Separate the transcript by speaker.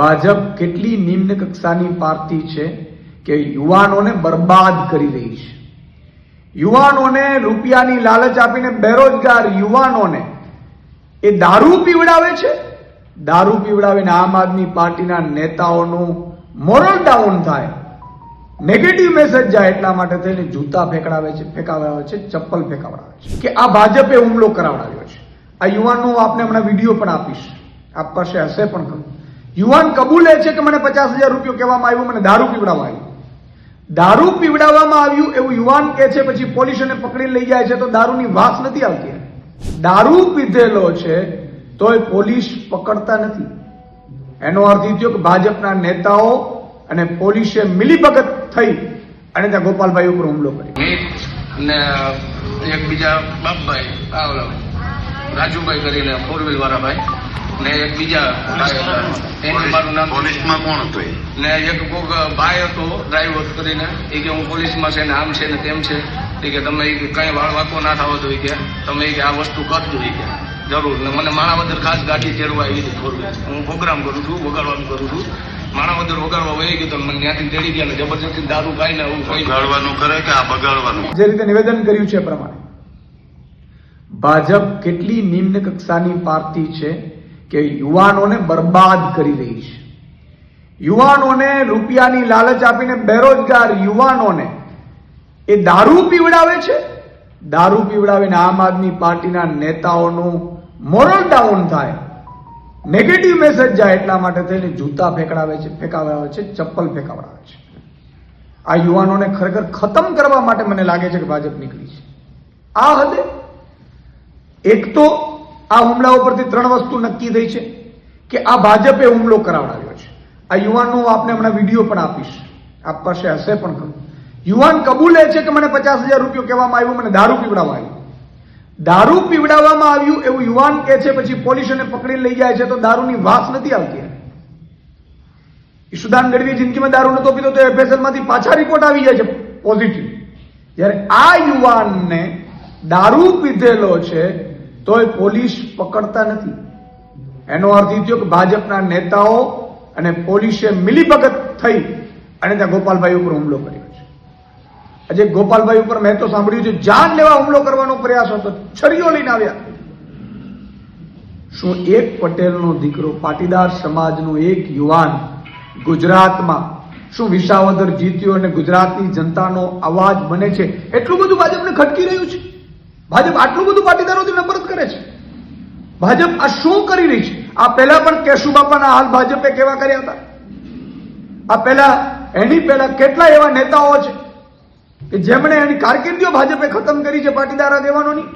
Speaker 1: ભાજપ કેટલી નિમ્ન કક્ષાની પાર્ટી છે કે યુવાનોને બરબાદ કરી રહી છે? યુવાનોને રૂપિયાની લાલચ આપીને બેરોજગાર યુવાનોને એ દારૂ પીવડાવે છે? દારૂ પીવડાવીને આમ આદમી પાર્ટીના નેતાઓનું મોરલ ડાઉન થાય. નેગેટિવ મેસેજ જાય એટલા માટે થઈને જૂતા ફેંકડાવે છે ફેંકાવે છે, ચપ્પલ ફેંકાવડાવે છે. કે આ ભાજપે હુમલો કરાવડાવ્યો છે. આ યુવાનનો આપને હમણાં વીડિયો પણ આપીશ. આપ પાસે હશે પણ ખરું યુવાન કબૂલે છે કે મને પચાસ હજાર રૂપિયો કહેવામાં આવ્યું, મને દારૂ પીવડાવવા આવ્યું. દારૂ પીવડાવવામાં આવ્યું એવું યુવાન કે છે, પછી પોલીસોને પકડી લઈ જાય છે, તો દારૂની વાસ નથી આવતી. દારૂ પીધેલો છે, તોય પોલીસ પકડતા નથી. એનો અર્થ એ થયો કે ભાજપના નેતાઓ અને પોલીસે મિલીભગત થઈ અને ત્યાં ગોપાલભાઈ ઉપર હુમલો કર્યો.
Speaker 2: અને એકબીજા એક બીજા બાપભાઈ રાજુભાઈ કરીને ફોર વ્હીલ વાળા ભાઈ. ને એક બીજા ભાઈ મારું નામ
Speaker 3: પોલીસમાં કોણ હતું
Speaker 2: ને એક કોક ભાઈ હતો ડ્રાઈવર કરીને. એ કે હું પોલીસમાં છે ને આમ છે ને તેમ છે. એ કે તમે કઈ વાળ વાંકો ના થવા દો કે તમે કે આ વસ્તુ કરજો એ કે. જરૂર. ને મને માણાવદર ખાસ ગાડી ચેરવા આવી હતી ફોર હું પ્રોગ્રામ કરું છું વગાડવાનું કરું છું. માણાવદર વગાડવા વહી ગયો તો મને ત્યાંથી તેડી ગયા ને જબરજસ્તી દારૂ ખાઈને હું કોઈ
Speaker 3: બગાડવાનું કરે કે આ બગાડવાનું?
Speaker 1: જે રીતે નિવેદન કર્યું છે પ્રમાણે. ભાજપ કેટલી નિમ્ન કક્ષાની પાર્ટી છે? કે યુવાનોને બરબાદ કરી રહી છે. યુવાનોને રૂપિયાની લાલચ આપીને બેરોજગાર યુવાનોને એ દારૂ પીવડાવે છે? દારૂ પીવડાવીને આમ આદમી પાર્ટીના નેતાઓનું મોરલ ડાઉન થાય. નેગેટિવ મેસેજ જાય એટલા માટે થઈને જૂતા ફેંકડાવે છે, ફેંકાવડાવે છે, ચપ્પલ ફેંકાવડાવે છે. આ યુવાનોને ખરેખર ખતમ કરવા માટે મને લાગે છે કે ભાજપ નીકળી છે. આ હદે એક તો આ હુમલા ઉપરથી ત્રણ વસ્તુ નક્કી થઈ છે કે આ ભાજપે હુમલો કરાવડાવ્યો છે. આ યુવાનનો આપને હમણાં વીડિયો પણ આપીશ. આપ પાસે હશે પણ ખરું. યુવાન કબૂલે છે કે મને પચાસ હજાર રૂપિયો કહેવામાં આવ્યું, મને દારૂ પીવડાવવા આવ્યું. દારૂ પીવડાવવામાં આવ્યું એવું યુવાન કે છે, પછી પોલીસને પકડી લઈ જાય છે તો દારૂની વાસ નથી આવતી ઈશુદાન ગઢવી જિંદગીમાં દારૂ નતો પીતો તો એફએસએલમાંથી પાછા રિપોર્ટ આવી જાય છે પોઝિટિવ જ્યારે આ યુવાનને દારૂ પીધેલો છે તોય પોલીસ પકડતા નથી. એનો અર્થ એ થયો કે ભાજપના નેતાઓ અને પોલીસે મિલીભગત થઈ અને ત્યાં ગોપાલભાઈ ઉપર હુમલો કર્યો છે. આજે ગોપાલભાઈ ઉપર મેં તો સાંભળ્યું છે, જાન લેવા હુમલો કરવાનો પ્રયાસ હતો, છરીઓ લઈને આવ્યા. શું એક પટેલનો દીકરો પાટીદાર સમાજનો એક યુવાન ગુજરાતમાં શું વિસાવદર જીત્યો અને ગુજરાતની જનતાનો અવાજ બને છે? એટલું બધું ભાજપને ખટકી રહ્યું છે. ભાજપ આટલું બધું પાટીદારોથી નફરત કરે છે? ભાજપ આ શું કરી રહી છે? આ પહેલા પણ કેશુબાપાના હાલ ભાજપે કેવા કર્યા હતા? આ પહેલા, એની પહેલા કેટલા એવા નેતાઓ છે કે જેમણે એની કારકિર્દીઓ ભાજપે ખતમ કરી છે પાટીદારા આગેવાનોની?